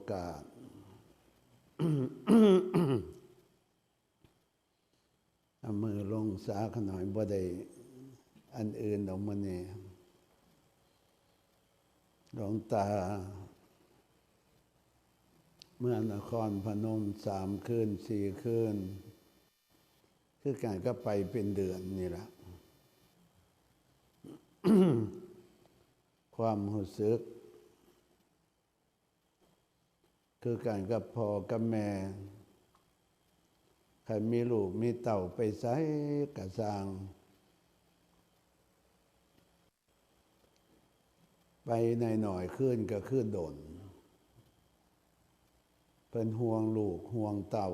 อกาส เอามือลงสาขน่อยบ่ได้อันอื่นออกมาเนี่ยหลวงตา เมื่อนครพนมสามคืนสี่คืน คือการก็ไปเป็นเดือนนี่แหละความรู้สึก คือการกับพ่อกับแม่ใครมีลูกมีเต่าไปใส่กระสางไปในหน่อยขึ้นก็ขึ้นโดนเป็นห่วงลูกห่วงเต่า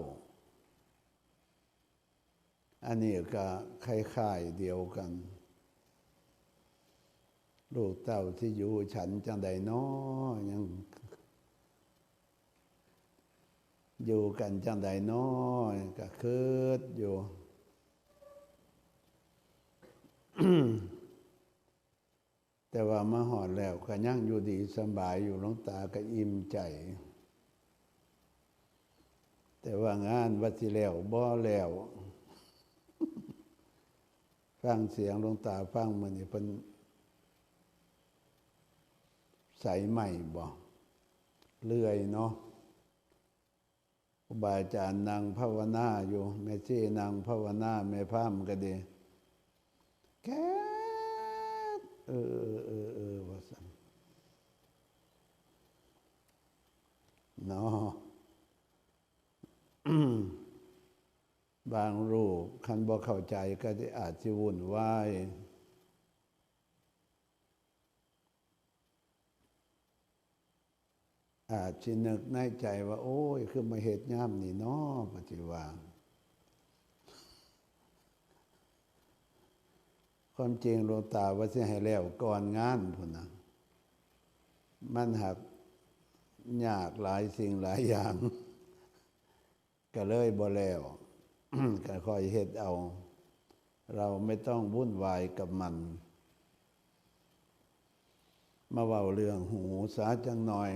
อันนี้ก็คล้ายๆเดียวกัน ลูกเต่าที่อยู่ฉันจังใดน้อยัง อยู่กันจังใดน้อยก็คืดอยู่แต่ว่ามาหอดแล้วก็ยังอยู่ดีสบายอยู่ลงตาก็อิ่มใจ แต่ว่างานวัดสิแล้วบ่แล้ว ฟังเสียงลงตาฟังมันนี่เป็นใสใหม่บ่เลื่อยเนาะ บาอาจารย์นางภาวนาอยู่แม่ชีนางภาวนาแม่พามก็ดีแค่เออเออเออเออว่าสันนาะบางรูปคันบ่เข้าใจก็จะอาจจะวุ่นวาย อาจจะนึกในใจว่า โอ้ย คือมาเหตุย่ามนี่เนาะปฏิวางความจริงหลวงตาว่าสิให้แล้วก่อนงานพุ่นนะมันหักยากหลายสิ่งหลายอย่าง ก็เลยบ่แล้วก็คอยเฮ็ดเอา เราไม่ต้องวุ่นวายกับมัน มาเว้าเรื่องหูสาจังหน่อย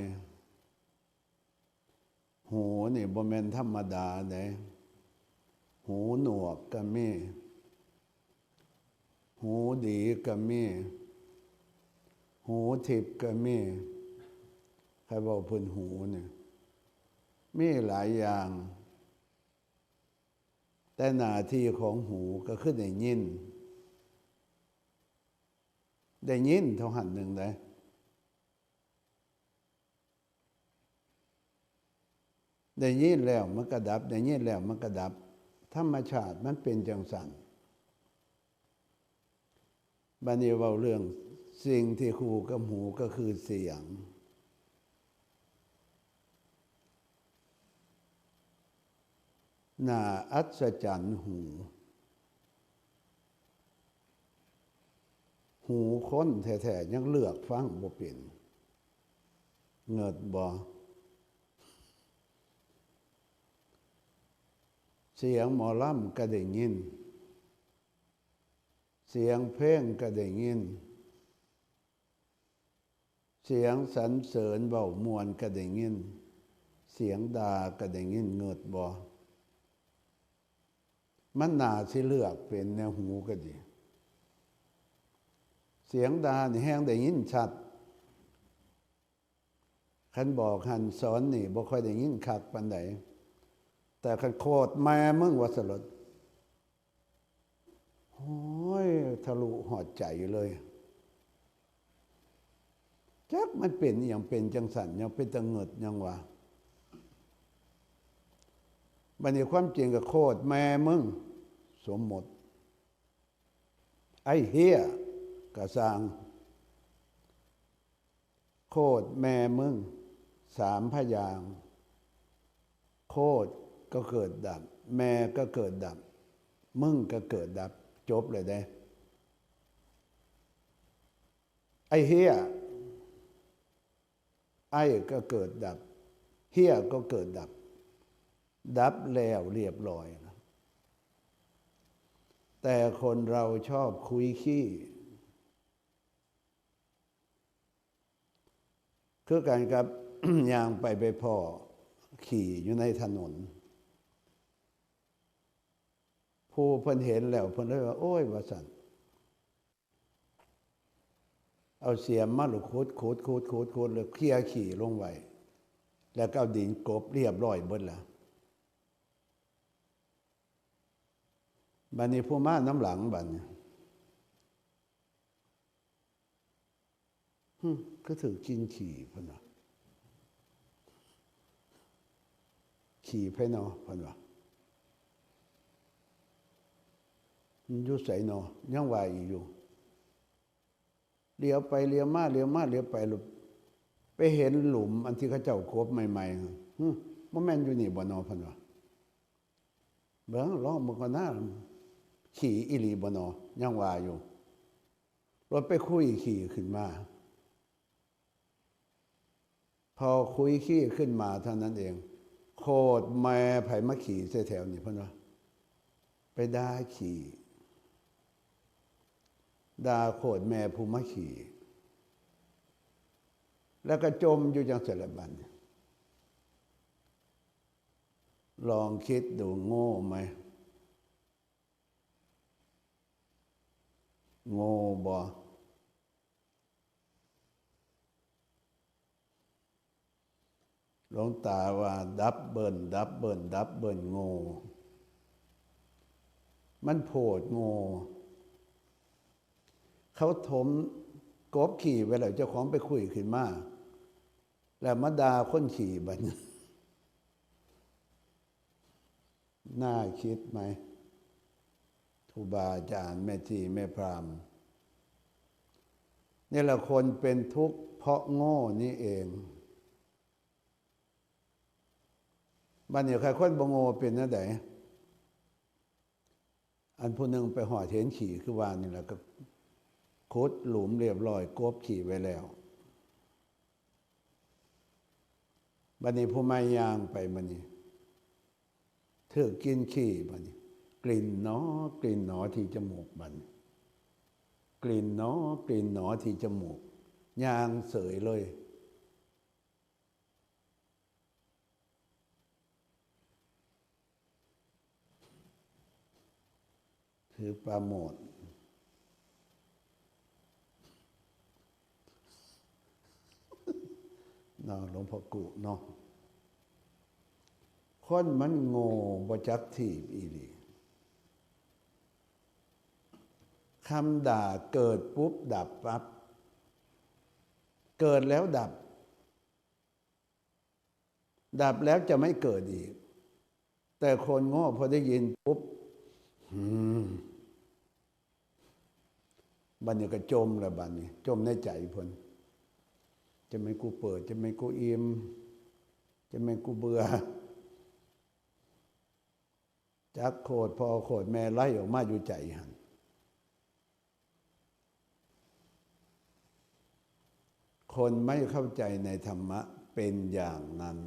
หูนี่บ่แม่นธรรมดาเด้หูหนวกก็มี หูดีก็มี หูทิพก็มีใครบอกพื้นหูเนี่ยมีหลายอย่าง แต่หน้าที่ของหูก็คือได้ยิน ได้ยินเท่าหันหนึ่งได้ ได้ยินแล้วมันก็ดับ ได้ยินแล้วมันก็ดับ ธรรมชาติมันเป็นจังสันบันนี้เว้าเรื่องสิ่งที่คู่กับหูก็คือเสียง น่าอัศจรรย์หู หูค้นแท้ๆยังเลือกฟังบ่เป็นเงิดบ่ เสียงหมอลำก็ได้ยิน เสียงเพลงก็ได้ยิน เสียงสรรเสริญเบามวนก็ได้ยิน เสียงด่าก็ได้ยินเงิดบ่มันน่าสิเลือกเป็นแนวหูก็ดี เสียงดานี่แห้งได้ยินชัดคันบอกคันสอนนี่บ่ค่อยได้ยินคักปานใด แต่คันโคตรแม่มึงว่าสลดโอ้ยทะลุหอดใจเลยจักมันเป็นอย่างเป็นจังสันยังเป็นตะเงิดยังวะบันนี้ความจริงกับโคตรแม่มึง สมหมติไอ้เฮียกระสร้าง โคตรแม่มึง สามพยางค์โคตร ก็เกิดดับ แม่ก็เกิดดับ มึงก็เกิดดับ จบเลยได้ ไอ้เฮียไอ้ก็เกิดดับ เฮียก็เกิดดับ ดับแล้วเรียบร้อยนะแต่คนเราชอบคุยขี้คือการกับย่างไปไปพ่อขี่อยู่ในถนน ผู้เพิ่นเห็นแล้วเพิ่นเลยว่า โอ้ยว่าสันเอาเสียมมาหลุกคูดคูดคูดคูดคูดเลยเคลียขี่ลงไว้แล้วก็เอาดินกบเรียบร้อยเบิดแล้วบันนี้ผู้มาน้ำหลังบัดนหึก็ถือกินขี่พนว่าขี่ไผเนอเพิ่นว่ามัน อยู่ใส่นอยังว่าอีกอยู่เลี้ยวไปเลี้ยวมาเลี้ยวมาเลี้ยวไปหลุไปเห็นหลุม อันที่เขาเจ้าคบใหม่ๆฮึบ่แม่นอยู่นี่บ่นอพิ่นว่าเบิ่งลองมันก็น่าขี่อีหลีบ่นอยังว่าอยู่รถไปคุยขี่ขึ้นมา พอคุยขี้ขึ้นมาเท่านั้นเอง โคตรแม่ไผ่มาขี่เสแถวนี่พ่นว่าไปด่าขี่ ดาโคตรแม่ผู้มาขี่แล้วก็จมอยู่จังเสรบัน ลองคิดดูโง่ไหม โง่บ่หลวงตาว่า ดับเบิลดับเบิลดับเบิลโง่ มันโผดโง่ เขาถมกบขี่ไปแล้วเจ้าของไปคุยขึ้นมา แล้วมาดาคนขี่บันน่าคิดไหมครูบาอาจารย์แม่จีแม่พรามนี่แหละคนเป็นทุกข์เพราะโง่นี่เองบ้านเดียใครคนบงโง่เป็นนั่นไดอันผู้หนึ่งไปห่อเทนขี่คือวานนี่แหละก็ คุดหลุมเรียบร้อยกบขี่ไว้แล้วบันนี้ผู้ไม่ยางไปบันนี้เธอกินขี่บันนี้ กลิ่นหนอกลิ่นหนอที่จมูกบันกลิ่นหนอกลิ่นหนอที่จมูกยางเสยเลย คือปลาโมด นาะหลวงพ่อกุเนาะคนมันโง่บจักทีบอีหลีคำด่าเกิดปุ๊บ ดับปั๊บ เกิดแล้วดับ ดับแล้วจะไม่เกิดอีก แต่คนโง่พอได้ยินปุ๊บบันนี้ก็จมล้วบันนี้ จมในใจพน จะไม่กูเปิด จะไม่กูอิ่มจะไม่กูเบื่อ จักโคดพอโคดแม่ไล่ออกมาอยู่ใจหันคนไม่เข้าใจในธรรมะเป็นอย่างนั้น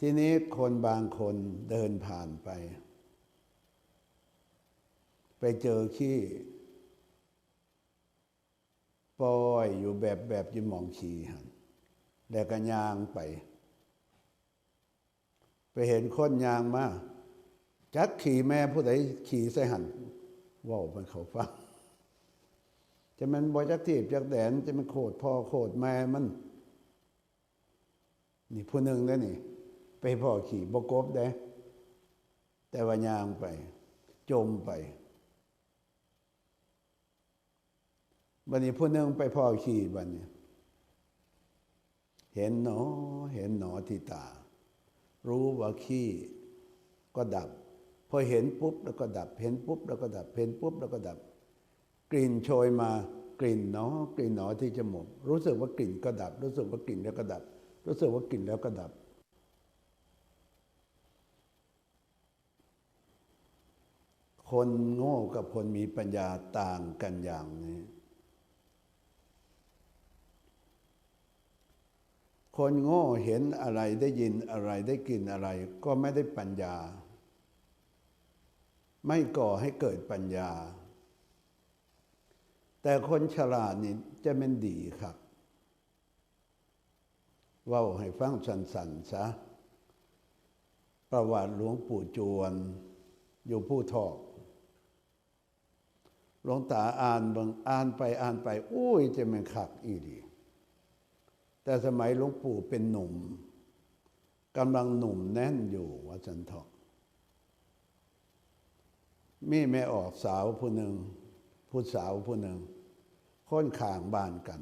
ทีนี้คนบางคนเดินผ่านไป ไปเจอขี้ปล่อยอยู่แบบแบบยิมมองขี่หันแล้วก็ยางไป ไปเห็นคนยางมาจักขี่แม่ผู้ใดขี่ใส่หันว่ามันเขาฟังจะมันบอยจักทีบจักแดนจะมันโคดพ่อโคดแม่มัน นี่ผู้หนึ่งแล้นี่ ไปพ่อขี่บกบได้แต่ว่ายางไป จมไป บันนี้ผู้นึงไปพ่อขี่บันนี้เห็นหนอเห็นหนอที่ตา รู้ว่าขี้ก็ดับ พอเห็นปุ๊บแล้วก็ดับ เห็นปุ๊บแล้วก็ดับ เห็นปุ๊บแล้วก็ดับ กลิ่นโชยมากลิ่นหนอกลิ่นหนอที่จมูกรู้สึกว่ากลิ่นก็ดับ รู้สึกว่ากลิ่นแล้วก็ดับ รู้สึกว่ากลิ่นแล้วก็ดับ คนโง่กับคนมีปัญญาต่างกันอย่างนี้ คนโง่เห็นอะไรได้ยินอะไรได้กินอะไร ก็ไม่ได้ปัญญา ไม่ก่อให้เกิดปัญญา แต่คนฉลาดนี่จะเป็นดีครับว่าให้ฟังสันๆซะประวัติหลวงปู่จวน อยู่ผู้ทอกหลวงตาอ่านบิงอ่านไปอ่านไปอุ้ย จะมันคักอีดี แต่สมัยหลวงปู่เป็นหนุ่มกำลังหนุ่มแน่นอยู่วัดจันทองมีแม่ออกสาวผู้หนึ่งผู้สาวผู้หนึ่งค้นข่างบ้านกัน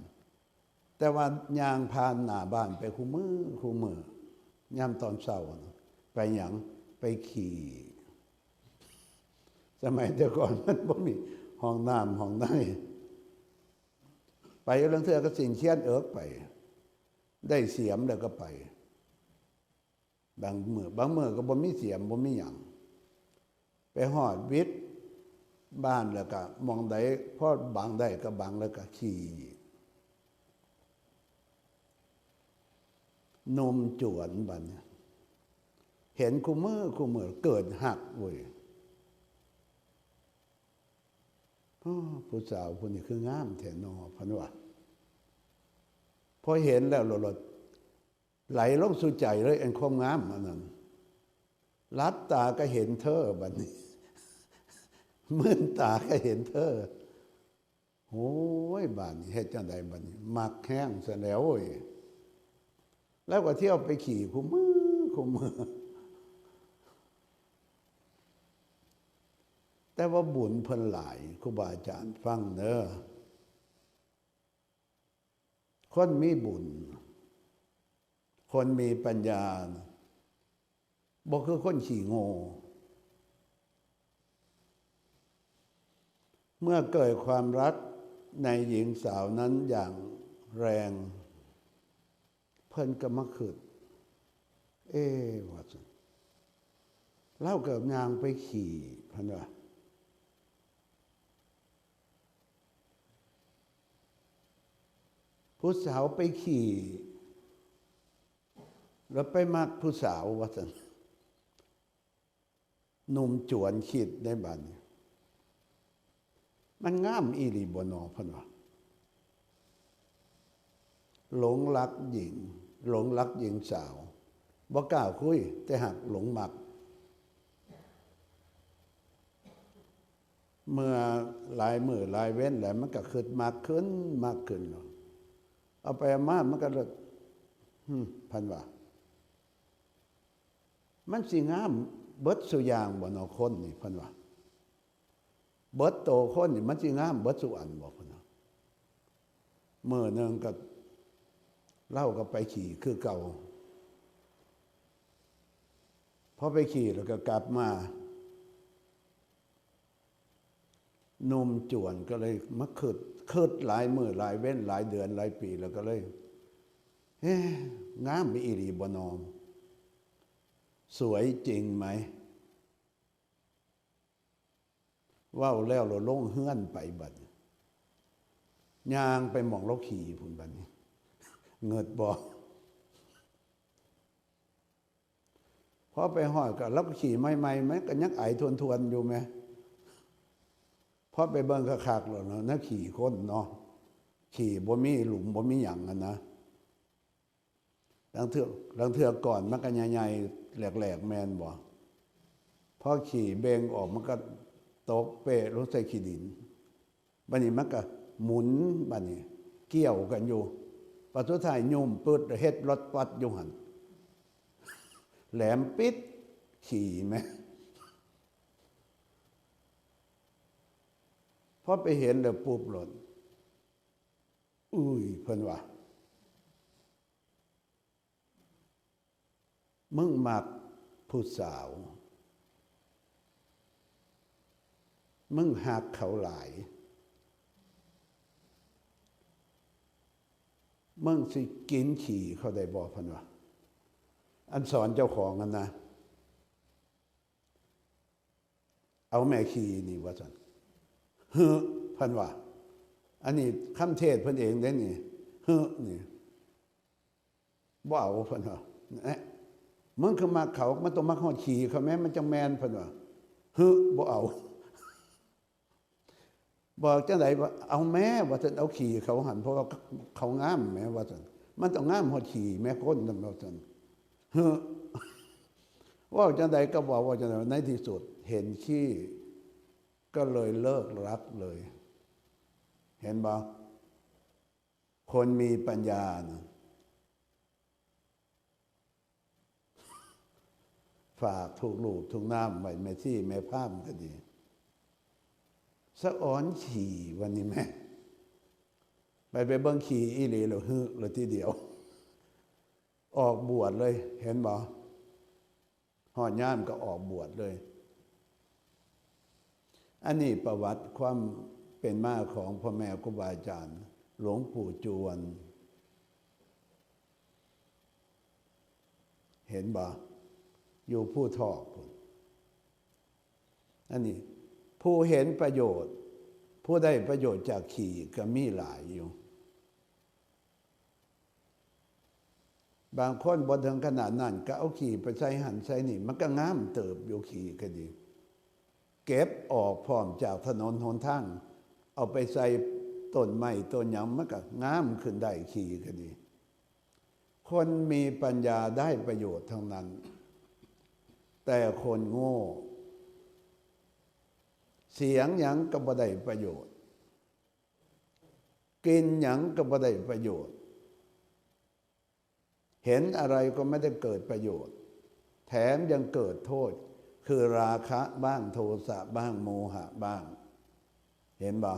แต่ว่ายางพานหน้าบ้านไปคู่มือคู่มือย่ำตอนเช้าไปหยังไปขี่สมัยแต่ก่อนมันบ่มีห้องน้ำห้องไหนไปเรื่องเทือก็สิ่งเชียนเอิกไป ได้เสียมแล้วก็ไป บางเมื่อบางเมื่อก็บ่มีเสียมบ่มีหยังไปหอดวิทย์บ้านแล้วก็มองได้พอบังได้ก็บังแล้วก็ขี่นมจวนบันเห็นคู่มือคู่มือเกิดหักเว้ยอ้อผู้สาวผู้นี้คืองามแท้นอพันว่า พอเห็นแล้วหลดไหลลงสู่ใจเลยอันความงามอันนั้นลัดตาก็เห็นเธอบัดนี้มื่นตาก็เห็นเธอโอ้ยบานนี้เฮ็ดจังใดบัดนี้มักแห้งซะแล้วโอ้ยแล้วก็เที่ยวไปขี่คู่มือคู่มือ แต่ว่าบุญเพิ่นหลายครูบาอาจารย์ฟังเนอะ คนมีบุญ คนมีปัญญาบอกคือคนขี่โง่เมื่อเกิดความรักในหญิงสาวนั้นอย่างแรง เพิ่นก็มาขึ้นเอ๊ะว่าสิเล่าเกิดยางไปขี่พันว่า ผู้สาวไปขี่แล้วไปมักผู้สาวว่าสันหนุ่มจวนคิดได้บัดนมันงามอีหลีบนอพันว่าหลงรักหญิง หลงรักหญิงสาวบ่กล้าวคุย แต่หากหลงมัก เมื่อหลายมือหลายเว้นแล้วมันก็ขึ้นมากขึ้นมากขึ้นเนาะ เอาไปอามามันก็เลยหึพันว่า มันสิงาม เบิดสุยางบ่เนอคนนี่พันว่า เบิดโตคนนี่มันสิงาม เบิดสุอันบ่พันว่าเมื่อหนึงก็เล่าก็ไปขี่คือเก่าพอไปขี่แล้วก็กลับมานุ่มจวนก็เลยมาคืด คืดหลายมือหลายเว้นหลายเดือนหลายปีแล้วก็เลยเอ๊ะงามมีอีรีบนอม สวยจริงไหมว่าวแล้วเราลงเฮือนไปบัดยางไปมองเราขี่พุ่นบัดนี้ เงิดบอกพอไปหอดก็แล้วก็ขี่ไม่ไม่ไหมก็ยักไอทวนทวนๆอยู่ไหม พอไปเบิ่งคักๆแล้วเนาะนักขี่คนเนาะขี่บ่มีหลุมบ่มีหยังกันนะลังเถือกลังเถือกก่อนมันก็ใหญ่ๆแหลกๆแมนบ่พอขี่เบงออกมันก็ตกเปะลงใส่ขี้ดินบัดนี้มันก็หมุนบัดนี้เกี่ยวกันอยู่ปัจจุท้ายยุ่มปืดเฮ็ดรถปัดอยู่หันแหลมปิดขี่ไหม พอไปเห็นแล้วปุ๊บหล่นอุ้ยเพิ่นว่ามึงมักผู้สาว มึงหักเขาหลาย มึงสิกินขี่เขาได้บอกพันว่าอันสอนเจ้าของกันนะ เอาแม่ขี่นี่ว่าสัน ฮ้อพันว่า อันนี้คำเทศเพิ่นเองได้นี่เฮ้อนี่บ่เอาเพิ่นว่าเอ๊ะมึงคือมาเขา มันต้องมาหอดขี่เขาแม้มันจังแมนเพิ่นว่าเฮ้อบ่เอา บอกจังไดว่าเอาแม่ว่าจะเอาขี่เขาหันเพราะว่าเขางามแม่ว่าจะมันต้องงามหอดขี่แม่ก้นนั่นว่าจะเฮ้อว่าจังไดก็บอกว่าจังไดในที่สุดเห็นขี้ ก็เลยเลิกรักเลย เห็นบ่คนมีปัญญานะฝากถูกลูกถูกน้ำไว้แม่ที่แม่พามก็ดีสะอ้อนขี่วันนี้แม่ไปไปเบิ้งขี่อีหลีเราฮึเราทีเดียว ออกบวชเลย เห็นบ่หอดย่ามก็ออกบวชเลย อันนี้ประวัติความเป็นมาของพ่อแม่ครูบาอาจารย์ หลวงปู่จวน เห็นบ่อยู่ผู้ทอกพุ่นอันนี้ผู้เห็นประโยชน์ ผู้ได้ประโยชน์จากขี่ก็มีหลายอยู่ บางคนบนถึงขนาดนั้นก็เอาขี่ไปใช้หันใช้นี่ มันก็งามเติบอยู่ขี่ก็ดี เก็บออกพร้อมจากถนนหนทาง เอาไปใส่ต้นไม้ต้นหยังมันก็งามขึ้นได้ขี่ก็ดี คนมีปัญญาได้ประโยชน์ทั้งนั้น แต่คนโง่ เสียงหยังก็บ่ได้ประโยชน์ กินหยังก็บ่ได้ประโยชน์ เห็นอะไรก็ไม่ได้เกิดประโยชน์ แถมยังเกิดโทษ คือราคะบ้างโทสะบ้างโมหะบ้าง เห็นบ่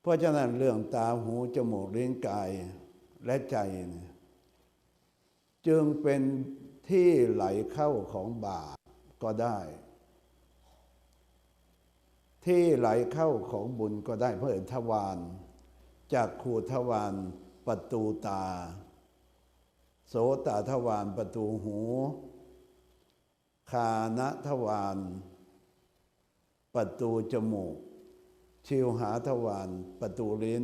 เพราะฉะนั้นเรื่องตาหูจมูกลิ้นกายและใจเนี่ยจึงเป็นที่ไหลเข้าของบาปก็ได้ ที่ไหลเข้าของบุญก็ได้ เพราะเห็นทวารจากขูทวารประตูตา โสตทวารประตูหู คานทวารประตูจมูก ชิวหาทวารประตูลิ้น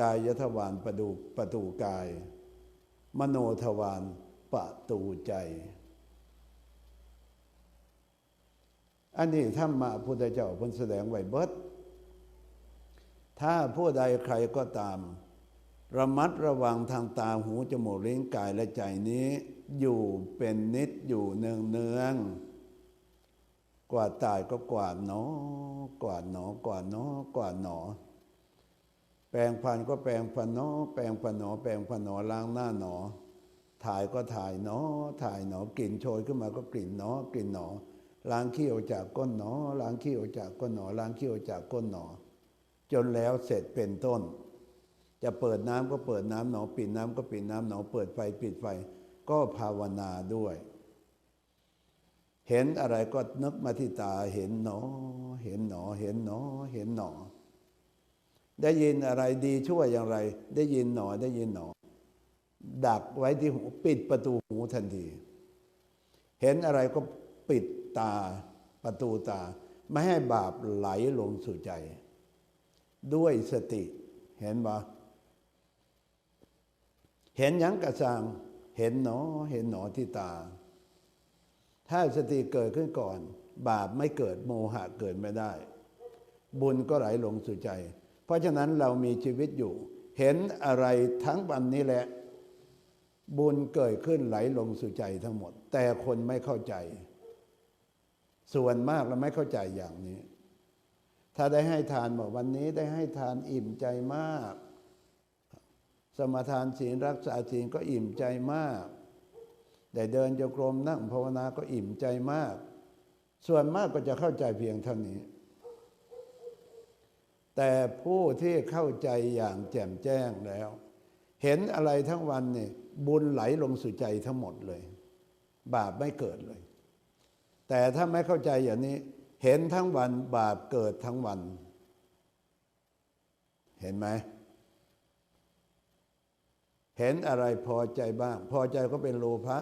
กายทวารประตูประตูกาย มโนทวารประตูใจ อันนี้ถ้ามาพุทธเจ้าพนแสดงไว้เบิด ถ้าผู้ใดใครก็ตาม ระมัดระวังทางตาหูจมูกลิ้นกายและใจนี้ อยู่เป็นนิดอยู่เนืองเนืองกว่าตายก็กว่าหนอ กว่าหนอ กว่าหนอ กว่าหนอ แปลงฟันก็แปลงฟันหนอ แปลงฟันหนอ แปลงฟันหนอล้างหน้าหนอ ถ่ายก็ถ่ายหนอ ถ่ายหนอกลิ่นโชยขึ้นมาก็กลิ่นหนอกลิ่นหนอล้างขี้ออกจากก้นหนอ ล้างขี้ออกจากก้นหนอ ล้างขี้ออกจากก้นหนอ จนแล้วเสร็จเป็นต้น จะเปิดน้ำก็เปิดน้ำหนอ ปิดน้ำก็ปิดน้ำหนอ เปิดไฟปิดไฟ ก็ภาวนาด้วย เห็นอะไรก็นึกมาที่ตาเห็นหนอ เห็นหนอ เห็นหนอ เห็นหนอ ได้ยินอะไรดีชั่วอย่างไร ได้ยินหนอได้ยินหนอ ดักไว้ที่หูปิดประตูหูทันที เห็นอะไรก็ปิดตาประตูตา ไม่ให้บาปไหลลงสู่ใจ ด้วยสติเห็นบ่เห็นหยังกระซัง เห็นหนอเห็นหนอที่ตา ถ้าสติเกิดขึ้นก่อน บาปไม่เกิดโมหะเกิดไม่ได้ บุญก็ไหลลงสู่ใจ เพราะฉะนั้นเรามีชีวิตอยู่ เห็นอะไรทั้งวันนี้แหละ บุญเกิดขึ้นไหลลงสู่ใจทั้งหมด แต่คนไม่เข้าใจ ส่วนมากเราไม่เข้าใจอย่างนี้ ถ้าได้ให้ทานบอกวันนี้ได้ให้ทานอิ่มใจมาก สมทานศีลรักษาศีลก็อิ่มใจมากได้เดินโยกรมนั่งภาวนาก็อิ่มใจมาก ส่วนมากก็จะเข้าใจเพียงเท่านี้ แต่ผู้ที่เข้าใจอย่างแจ่มแจ้งแล้ว เห็นอะไรทั้งวันเนี่ยบุญไหลลงสู่ใจทั้งหมดเลย บาปไม่เกิดเลย แต่ถ้าไม่เข้าใจอย่างนี้ เห็นทั้งวันบาปเกิดทั้งวัน เห็นไหม เห็นอะไรพอใจบ้าง พอใจก็เป็นโลภะ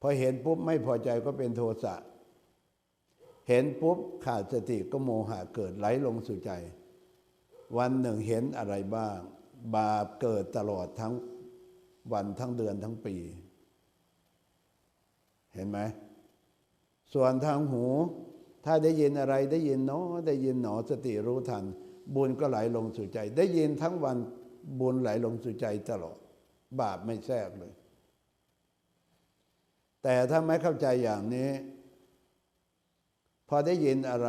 พอเห็นปุ๊บไม่พอใจก็เป็นโทสะเห็นปุ๊บขาดสติก็โมหะเกิดไหลลงสู่ใจ วันหนึ่งเห็นอะไรบ้าง บาปเกิดตลอดทั้งวันทั้งเดือนทั้งปี เห็นไหมส่วนทางหู ถ้าได้ยินอะไรได้ยินเนาะได้ยินหนอสติรู้ทัน บุญก็ไหลลงสู่ใจ ได้ยินทั้งวัน บุญไหลลงสู่ใจตลอด บาปไม่แทรกเลย แต่ถ้าไม่เข้าใจอย่างนี้ พอได้ยินอะไร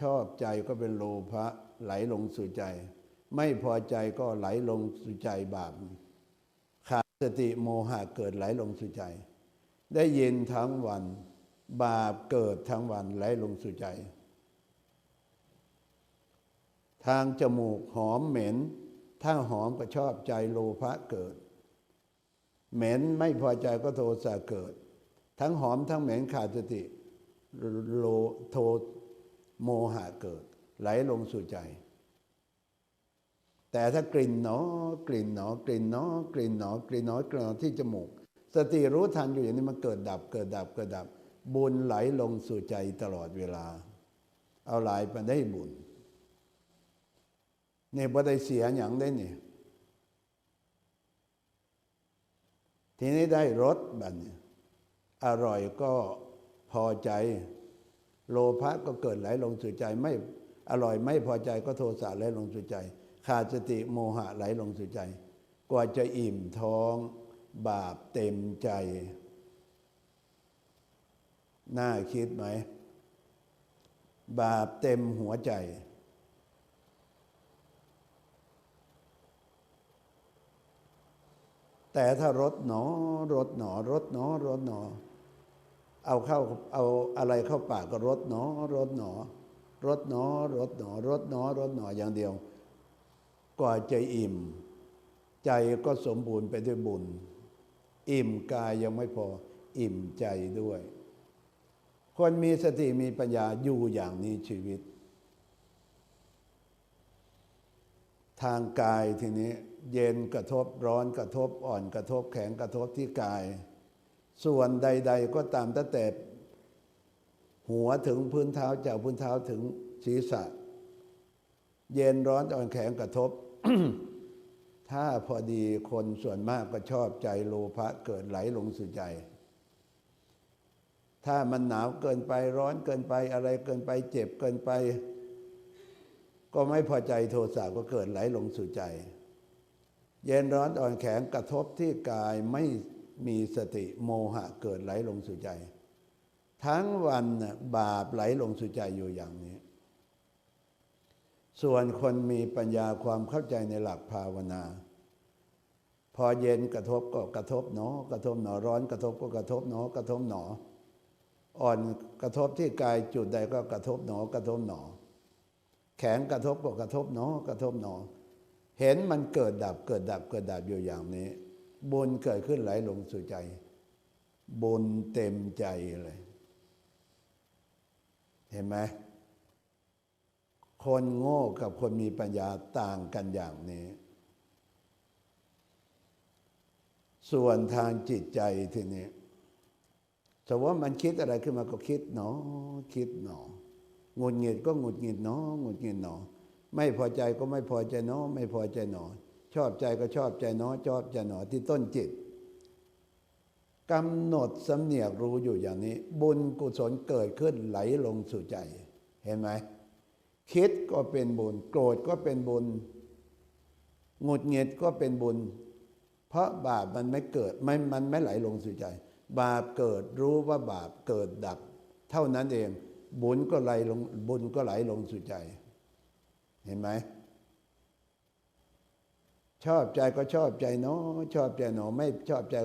ชอบใจก็เป็นโลภะไหลลงสู่ใจ ไม่พอใจก็ไหลลงสู่ใจบาปขาดสติโมหะเกิดไหลลงสู่ใจ ได้ยินทั้งวัน บาปเกิดทั้งวันไหลลงสู่ใจ ทางจมูกหอมเหม็น ถ้าหอมก็ชอบใจโลภะเกิด เหม็นไม่พอใจก็โทสะเกิด ทั้งหอมทั้งเหม็นขาดสติโลโทโมหะเกิด ไหลลงสู่ใจ แต่ถ้ากลิ่นหนอกลิ่นหนอกลิ่นหนอกลิ่นหนอกลิ่นหนอกลิ่นหนอที่จมูก สติรู้ทันอยู่อย่างนี้มันเกิดดับเกิดดับเกิดดับ บุญไหลลงสู่ใจตลอดเวลา เอาหลายไปได้บุญ นี่บ่ได้เสียอย่างได้เนี่ยทีนี้ได้รสบัดเนี่ยอร่อยก็พอใจ โลภะก็เกิดไหลลงสู่ใจไม่อร่อยไม่พอใจก็โทสะไหลลงสู่ใจ ขาดสติโมหะไหลลงสู่ใจ กว่าจะอิ่มท้องบาปเต็มใจ น่าคิดไหม บาปเต็มหัวใจ แต่ถ้ารถหนอรถหนอรถหนอรถหนอ เอาเข้าเอาอะไรเข้าปากก็รถหนอรถหนอ รถหนอรถหนอรถหนอรถหนออย่างเดียวกว่าจะอิ่ม ใจก็สมบูรณ์ไปด้วยบุญ อิ่มกายยังไม่พอ อิ่มใจด้วย คนมีสติมีปัญญาอยู่อย่างนี้ชีวิต ทางกายทีนี้ เย็นกระทบร้อนกระทบอ่อนกระทบแข็งกระทบที่กาย ส่วนใด ๆ ก็ตามตั้งแต่ หัวถึงพื้นเท้าจากพื้นเท้าถึงศีรษะ เย็นร้อนอ่อนแข็งกระทบ ถ้าพอดีคนส่วนมากก็ชอบใจโลภะเกิดไหลลงสู่ใจ ถ้ามันหนาวเกินไปร้อนเกินไปอะไรเกินไปเจ็บเกินไป ก็ไม่พอใจโทสะก็เกิดไหลลงสู่ใจ เย็นร้อนอ่อนแข็งกระทบที่กายไม่มีสติโมหะเกิดไหลลงสู่ใจ ทั้งวันบาปไหลลงสู่ใจอยู่อย่างนี้ ส่วนคนมีปัญญาความเข้าใจในหลักภาวนา พอเย็นกระทบก็กระทบหนอ กระทบหนอร้อนกระทบก็กระทบหนอ กระทบหนอ อ่อนกระทบที่กายจุดใดก็กระทบหนอ กระทบหนอ แข็งกระทบก็กระทบหนอ กระทบหนอ เห็นมันเกิดดับเกิดดับเกิดดับอยู่อย่างนี้ บุญเกิดขึ้นไหลลงสู่ใจ บุญเต็มใจเลย เห็นไหมคนโง่กับคนมีปัญญาต่างกันอย่างนี้ ส่วนทางจิตใจทีนี้สมมติว่ามันคิดอะไรขึ้นมาก็คิดหนอ คิดหนอหงุดหงิดก็หงุดหงิดหนอหงุดหงิดหนอ ไม่พอใจก็ไม่พอใจหนอไม่พอใจหนอ ชอบใจก็ชอบใจหนอชอบใจหนอที่ต้นจิตกำหนดสำเนียกรู้อยู่อย่างนี้ บุญกุศลเกิดขึ้นไหลลงสู่ใจ เห็นไหมคิดก็เป็นบุญ โกรธก็เป็นบุญหงุดหงิดก็เป็นบุญ เพราะบาปมันไม่เกิดไม่มันไม่ไหลลงสู่ใจ บาปเกิดรู้ว่าบาปเกิดดับ เท่านั้นเอง บุญก็ไหลลงบุญก็ไหลลงสู่ใจ เห็นไหม ชอบใจก็ชอบใจเนาะชอบใจหนอไม่ชอบใจ